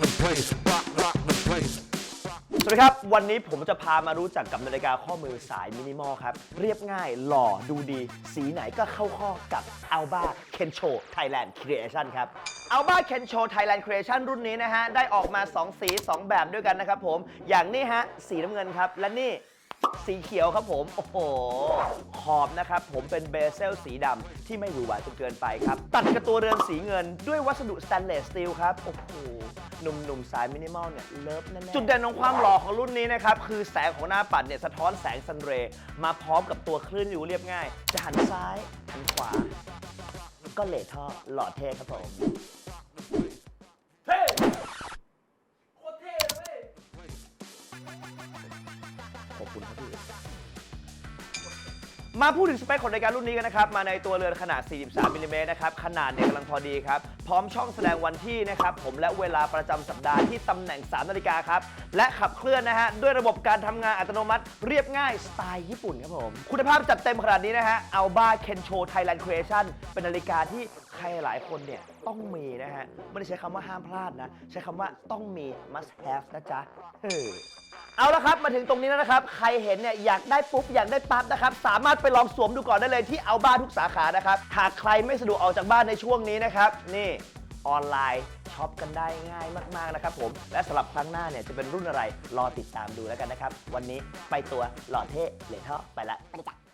the place, rock, rock the place. สวัสดีครับ วันนี้ผมจะพามารู้จักกับนาฬิกาข้อมือสายมินิมอลครับ เรียบง่ายหล่อดูดี สีไหนก็เข้าข้อกับ Alba Kencho Thailand Creation ครับ Alba Kencho Thailand Creation รุ่นนี้นะฮะ ได้ออกมา 2 สี 2 แบบด้วยกันนะครับผม อย่างนี้ฮะ สีน้ำเงินครับ และนี่สีเขียวครับผม โอ้โห ขอบนะครับผมเป็นเบเซลสีดำที่ไม่หวือหวาจนเกินไปครับ ตัดกับตัวเรือนสีเงินด้วยวัสดุสแตนเลสสตีลครับ โอ้โห หนุ่มๆ สายมินิมอลเนี่ยเลิฟแน่ๆจุดเด่นของความหล่อของรุ่นนี้นะครับ คือแสงของหน้าปัดเนี่ยสะท้อนแสงซันเรย์มาพร้อมกับตัวคลื่นอยู่เรียบง่าย จะหันซ้ายหันขวา ก็เลทท่อหล่อเท่ครับผมขอบคุณครับพี่ มาพูดถึงสเปคของนาฬิการุ่นนี้กันนะครับ มาในตัวเรือนขนาด 43มิลลิเมตรนะครับ ขนาดเนี่ยกำลังพอดีครับ พร้อมช่องแสดงวันที่นะครับ ผมและเวลาประจำสัปดาห์ที่ตำแหน่ง 3 นาฬิกาครับ และขับเคลื่อนนะฮะ ด้วยระบบการทำงานอัตโนมัติเรียบง่ายสไตล์ญี่ปุ่นครับผม คุณภาพจัดเต็มขนาดนี้นะฮะ Alba Kencho Thailand Creation เป็นนาฬิกาที่ใครหลายคนเนี่ยต้องมีนะฮะ ไม่ได้ใช้คำว่าห้ามพลาดนะ ใช้คำว่าต้องมี must have นะจ๊ะเฮ้อ เอาละครับ มาถึงตรงนี้แล้วนะครับ ใครเห็นเนี่ยอยากได้ปุ๊บอยากได้ปั๊บนะครับ สามารถไปลองสวมดูก่อนได้เลยที่เอาบ้านทุกสาขานะครับ หากใครไม่สะดวกออกจากบ้านในช่วงนี้นะครับ นี่ออนไลน์ช็อปกันได้ง่ายมาก ๆ นะครับผม และสำหรับครั้งหน้าเนี่ยจะเป็นรุ่นอะไร รอติดตามดูแล้วกันนะครับ วันนี้ไปตัวหล่อเท่เหลยเท่าไปละไปจ้ะ